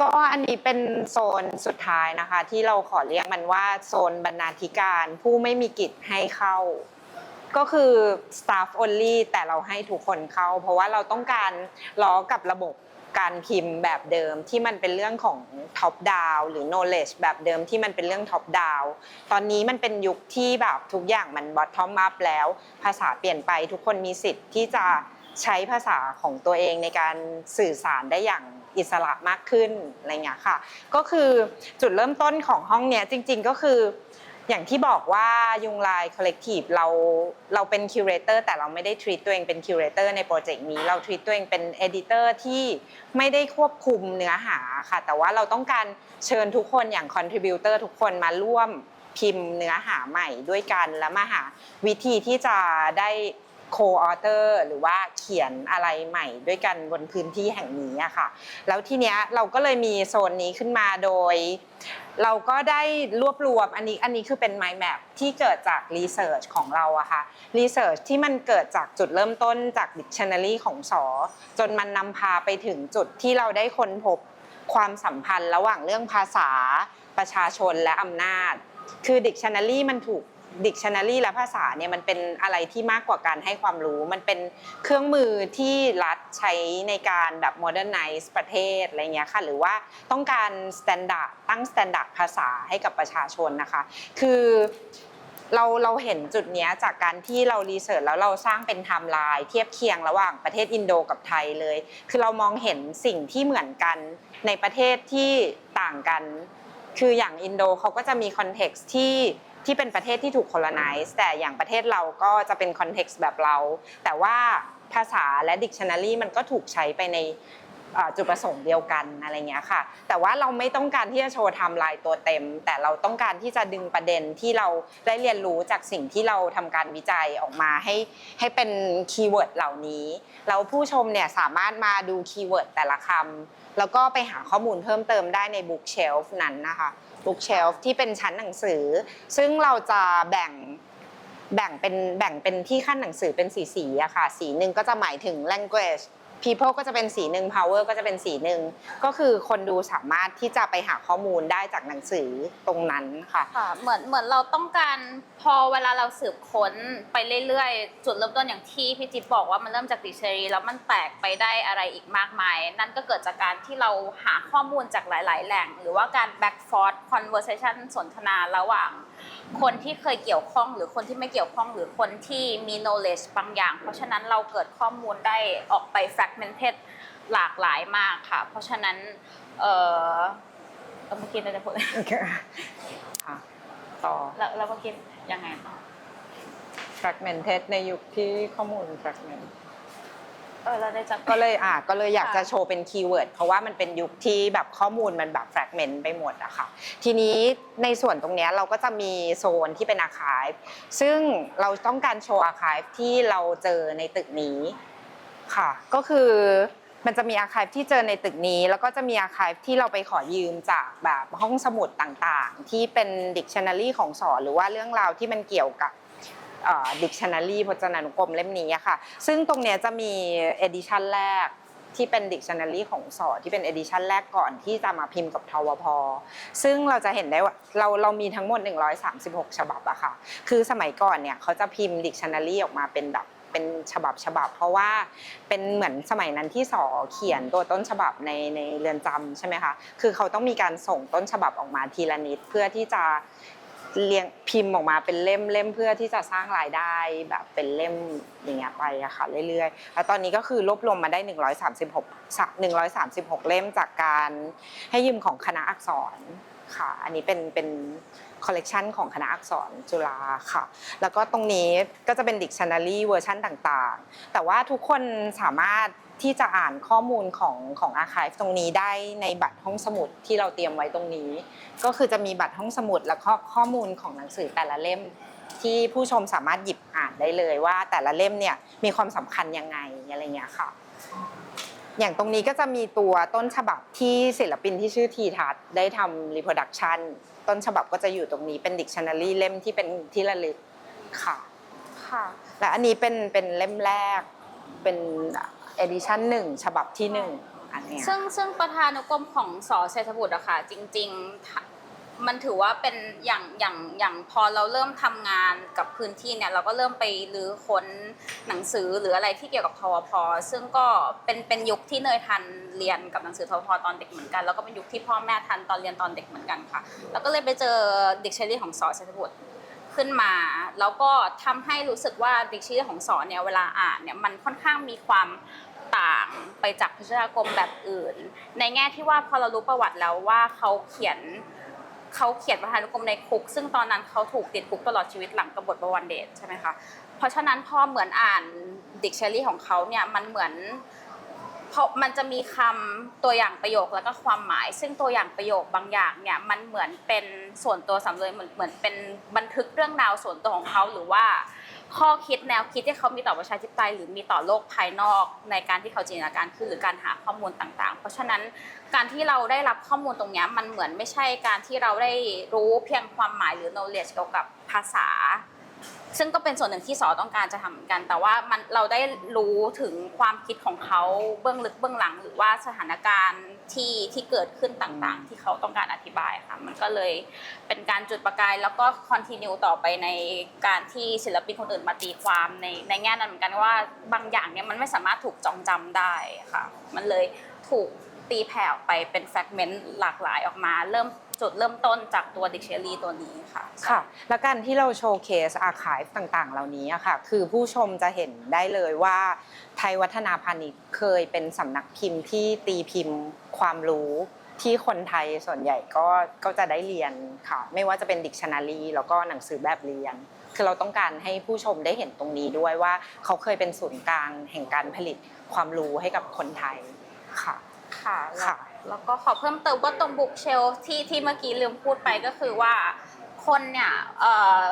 ก็อันนี้เป็นโซนสุดท้ายนะคะ ที่เราขอเรียกมันว่าโซนบรรณาธิการ ผู้ไม่มีกิจให้เข้า ก็คือ staff only แต่เราให้ทุกคนเข้า เพราะว่าเราต้องการล้อกับระบบการพิมพ์แบบเดิมที่มันเป็นเรื่องของ top down หรือ knowledge แบบเดิมที่มันเป็นเรื่อง top down ตอนนี้มันเป็นยุคที่แบบทุกอย่างมัน bottom up แล้ว ภาษาเปลี่ยนไปทุกคนมีสิทธิ์ที่จะใช้ภาษาของตัวเองในการสื่อสารได้อย่าง อิสระมากขึ้นอะไรเงี้ยค่ะ ก็คือจุดเริ่มต้นของห้องเนี้ยจริง ๆ ก็คืออย่างที่บอกว่ายุงลาย Collective เราเราเป็นคิวเรเตอร์แต่เราไม่ได้ treat ตัวเองเป็นคิวเรเตอร์ในโปรเจกต์นี้เรา treat ตัวเองเป็น editor ที่ไม่ได้ควบคุมเนื้อหาค่ะ แต่ว่าเราต้องการเชิญทุกคนอย่าง contributor ทุกคนมาร่วมพิมพ์เนื้อหาใหม่ด้วยกันแล้วมาหาวิธีที่จะได้ co-author หรือว่าเขียนอะไรใหม่ด้วยกันบนพื้นที่แห่งนี้อะค่ะ แล้วทีเนี้ยเราก็เลยมีโซนนี้ขึ้นมาโดย เราก็ได้รวบรวมอันนี้อันนี้คือเป็น mind map ที่เกิดจาก research ของเราอะค่ะ research ที่มันเกิดจากจุดเริ่มต้นจาก dictionary ของสอ จนมันนำพาไปถึงจุดที่เราได้ค้นพบความสัมพันธ์ระหว่างเรื่องภาษาประชาชนและอำนาจ คือ dictionary มันถูก dictionary และภาษาเนี่ยมันเป็นอะไรที่มากกว่าการให้ความรู้ มันเป็นเครื่องมือที่รัฐใช้ในการแบบ modernize ประเทศอะไรเงี้ยค่ะหรือว่าต้องการ standard ตั้ง standard ภาษาให้กับประชาชนนะคะ คือเราเราเห็นจุดเนี้ยจากการที่เรารีเสิร์ชแล้วเราสร้างเป็นไทม์ไลน์เทียบเคียงระหว่างประเทศอินโดกับไทยเลย คือเรามองเห็นสิ่งที่เหมือนกันในประเทศที่ต่างกัน คืออย่างอินโดเขาก็จะมีคอนเท็กซ์ที่ ที่เป็นประเทศที่ถูก colonize แต่อย่างประเทศเราก็จะเป็นคอนเท็กซ์แบบเรา แต่ว่าภาษาและ dictionary มันก็ถูกใช้ไปในจุดประสงค์เดียวกันอะไรเงี้ยค่ะ แต่ว่าเราไม่ต้องการที่จะโชว์ไทม์ไลน์ตัวเต็ม แต่เราต้องการที่จะดึงประเด็นที่เราได้เรียนรู้จากสิ่งที่เราทำการวิจัยออกมาให้ให้เป็นคีย์เวิร์ดเหล่านี้แล้วผู้ชมเนี่ยสามารถมาดูคีย์เวิร์ดแต่ละคำแล้วก็ไปหาข้อมูลเพิ่มเติมได้ในบุ๊กเชลฟ์นั้นนะคะ บุ๊กเชลฟ์ที่เป็นชั้นหนังสือ ซึ่งเราจะแบ่งแบ่งเป็นแบ่งเป็นที่ขั้นหนังสือเป็นสีสีๆอะค่ะ สีหนึ่งก็จะหมายถึง language people ก็จะเป็นสีหนึ่ง power ก็จะเป็นสีหนึ่ง ก็คือคนดูสามารถที่จะไปหาข้อมูลได้จากหนังสือตรงนั้นค่ะ ค่ะเหมือนเหมือนเราต้องการพอเวลาเราสืบค้นไปเรื่อยๆ จุดเริ่มต้นอย่างที่พี่จิ๊บบอกว่ามันเริ่มจากดิกชันนารีแล้วมันแตกไปได้อะไรอีกมากมาย นั่นก็เกิดจากการที่เราหาข้อมูลจากหลาย ๆ แหล่ง หรือว่าการ back forth conversation สนทนาระหว่าง คนที่เคยเกี่ยวข้องหรือคนที่ไม่เกี่ยวข้องหรือคนที่มี knowledge บางอย่าง เพราะฉะนั้นเราเกิดข้อมูลได้ออกไป fragmented หลากหลายมากค่ะ เพราะฉะนั้น เออเอ่อเมื่อกี้เราจะพูดค่ะต่อแล้วแล้วเมื่อกี้ยังไงต่อ fragmented ในยุคที่ข้อมูล fragment เออเราได้จับ ก็เลยอะก็เลยอยากจะค่ะโชว์เป็นคีย์เวิร์ดเพราะว่ามันเป็นยุคที่แบบข้อมูลมันแบบแฟกเมนต์ไปหมดอะค่ะ ทีนี้ในส่วนตรงเนี้ยเราก็จะมีโซนที่เป็นอาคา v ซึ่งเราต้องการโชว์อาคา v ที่เราเจอในตึกนี้ค่ะ ก็คือมันจะมีอาคา v ที่เจอในตึกนี้ แล้วก็จะมีอาคา v ที่เราไปขอยืมจากแบบห้องสมุดต่างๆ ที่เป็นดิกชันนารีของสอนหรือว่าเรื่องราวที่มันเกี่ยวกับ ดิกชันนารีพจนานุกรมเล่มนี้ค่ะ ซึ่งตรงเนี้ยจะมีเอดิชันแรกที่เป็นดิกชันนารีของสอที่เป็นเอดิชันแรกก่อนที่จะมาพิมพ์กับทวพ ซึ่งเราจะเห็นได้ว่าเราเรามีทั้งหมด 136 ฉบับอะค่ะ คือสมัยก่อนเนี่ยเขาจะพิมพ์ดิกชันนารีออกมาเป็นแบบเป็นฉบับฉบับ เพราะว่าเป็นเหมือนสมัยนั้นที่สอเขียนตัวต้นฉบับในในเรือนจำใช่ไหมคะ คือเขาต้องมีการส่งต้นฉบับออกมาทีละนิดเพื่อที่จะ เรียงพิมพ์ออกมาเป็นเล่มเล่มเพื่อที่จะสร้างรายได้แบบเป็นเล่มอย่างเงี้ยไปอะค่ะเรื่อยๆ แล้วตอนนี้ก็คือรวบรวมมาได้ 136สัก136 เล่มจากการให้ยืมของคณะอักษร ค่ะ อันนี้เป็นเป็นคอลเลกชันของคณะอักษรจุฬาค่ะ แล้วก็ตรงนี้ก็จะเป็นดิกชันนารีเวอร์ชันต่างๆ แต่ว่าทุกคนสามารถที่จะอ่านข้อมูลของของอาคา v ตรงนี้ได้ในบัตรห้องสมุดที่เราเตรียมไว้ตรงนี้ ก็คือจะมีบัตรห้องสมุดแล้วก็ข้อมูลของหนังสือแต่ละเล่ม ที่ผู้ชมสามารถหยิบอ่านได้เลยว่าแต่ละเล่มเนี่ยมีความสำคัญยังไงอะไรเงี้ยค่ะ อย่างตรงนี้ก็จะมีตัวต้นฉบับที่ศิลปินที่ชื่อทีทัศน์ได้ทำรีโปรดักชันต้นฉบับก็จะอยู่ตรงนี้เป็นดิกชันนารีเล่มที่เป็นที่ระลึกค่ะ ค่ะ และอันนี้เป็นเป็นเล่มแรกเป็นเอดิชันหนึ่งฉบับที่หนึ่งอันเนี้ยซึ่งซึ่งประธานุกรมของสอเศรษฐบุตรอะค่ะจริงๆถ้า มันถือว่าเป็นอย่างอย่างอย่างพอเราเริ่มทำงานกับพื้นที่เนี่ยเราก็เริ่มไปรื้อค้นหนังสือหรืออะไรที่เกี่ยวกับทวพซึ่งก็เป็นเป็นยุคที่เนยทันเรียนกับหนังสือทวพตอนเด็กเหมือนกันแล้วก็เป็นยุคที่พ่อแม่ทันตอนเรียนตอนเด็กเหมือนกันค่ะ แล้วก็เลยไปเจอดิกชันนารีของสอเศรษฐบุตรขึ้นมา แล้วก็ทำให้รู้สึกว่าดิกชันนารีของสอนเนี่ยเวลาอ่านเนี่ยมันค่อนข้างมีความต่างไปจากพจนานุกรมแบบอื่น ในแง่ที่ว่าพอเรารู้ประวัติแล้วว่าเขาเขียน เขาเขียนประธานุกรมในคุก ซึ่งตอนนั้นเขาถูกติดคุกตลอดชีวิตหลังกบฏบวันเดชใช่ไหมคะเพราะฉะนั้นพอเหมือนอ่านดิกชันรีของเขาเนี่ยมันเหมือน เพราะมันจะมีคำตัวอย่างประโยคแล้วก็ความหมาย ซึ่งตัวอย่างประโยคบางอย่างเนี่ยมันเหมือนเป็นส่วนตัวสำเลยเหมือนเหมือนเป็นบันทึกเรื่องราวส่วนตัวของเขาหรือว่า ข้อคิดแนวคิดที่เขามีต่อประชาธิปไตยหรือมีต่อโลกภายนอกในการที่เขาจินตนาการขึ้นหรือการหาข้อมูลต่างๆ เพราะฉะนั้นการที่เราได้รับข้อมูลตรงเนี้ยมันเหมือนไม่ใช่การที่เราได้รู้เพียงความหมายหรือ knowledge เกี่ยวกับภาษา ซึ่งก็เป็นส่วนหนึ่งที่สอต้องการจะทำเหมือนกัน แต่ว่ามันเราได้รู้ถึงความคิดของเขาเบื้องลึกเบื้องหลัง หรือว่าสถานการณ์ที่ที่เกิดขึ้นต่างๆ ที่เขาต้องการอธิบายค่ะ มันก็เลยเป็นการจุดประกาย แล้วก็คอนติเนียต่อไปในการที่ศิลปินคนอื่นมาตีความในในแง่นั้นเหมือนกันว่าบางอย่างเนี่ยมันไม่สามารถถูกจองจำได้ค่ะ มันเลยถูกตีแผ่ออกไปเป็นแฟกเมนต์หลากหลายออกมา เริ่ม จุดเริ่มต้นจากตัวดิกชันนารีตัวนี้ค่ะค่ะ แล้วการที่เราโชว์เคสอาคายต่างๆ เหล่านี้อะค่ะ คือผู้ชมจะเห็นได้เลยว่า ไทยวัฒนาพาณิชย์เคยเป็นสำนักพิมพ์ที่ตีพิมพ์ความรู้ที่คนไทยส่วนใหญ่ก็ก็จะได้เรียนค่ะ ไม่ว่าจะเป็นดิกชันนารีแล้วก็หนังสือแบบเรียน คือเราต้องการให้ผู้ชมได้เห็นตรงนี้ด้วยว่า เขาเคยเป็นศูนย์กลางแห่งการผลิตความรู้ให้กับคนไทยค่ะค่ะแล้วค่ะ แล้วก็ขอเพิ่มเติมว่าตรงบุ๊กเชลที่ที่เมื่อกี้ลืมพูดไปก็คือว่าคนเนี่ยเออ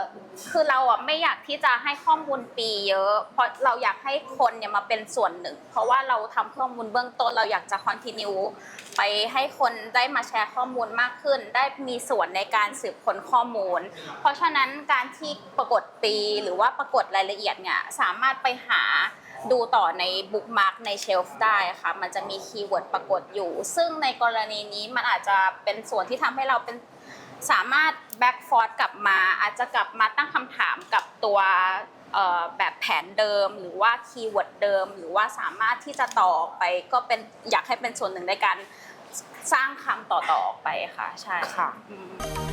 คือเราอะไม่อยากที่จะให้ข้อมูลปีเยอะ เพราะเราอยากให้คนเนี่ยมาเป็นส่วนหนึ่ง เพราะว่าเราทำข้อมูลเบื้องต้นเราอยากจะคอนติเนียไปให้คนได้มาแชร์ข้อมูลมากขึ้น ได้มีส่วนในการสืบค้นข้อมูล เพราะฉะนั้นการที่ปรากฏปีหรือว่าปรากฏรายละเอียดเนี่ยสามารถไปหา ดูต่อในบุ๊กมาร์กในเชลฟ์ได้ค่ะ มันจะมีคีย์เวิร์ดปรากฏอยู่ ซึ่งในกรณีนี้มันอาจจะเป็นส่วนที่ทำให้เราเป็นสามารถแบ็กฟอร์ดกลับมา อาจจะกลับมาตั้งคำถามกับตัวเอ่อแบบแผนเดิมหรือว่าคีย์เวิร์ดเดิม หรือว่าสามารถที่จะต่อไปก็เป็นอยากให้เป็นส่วนหนึ่งในการสร้างคำต่อๆออกไปค่ะ ใช่ค่ะอืม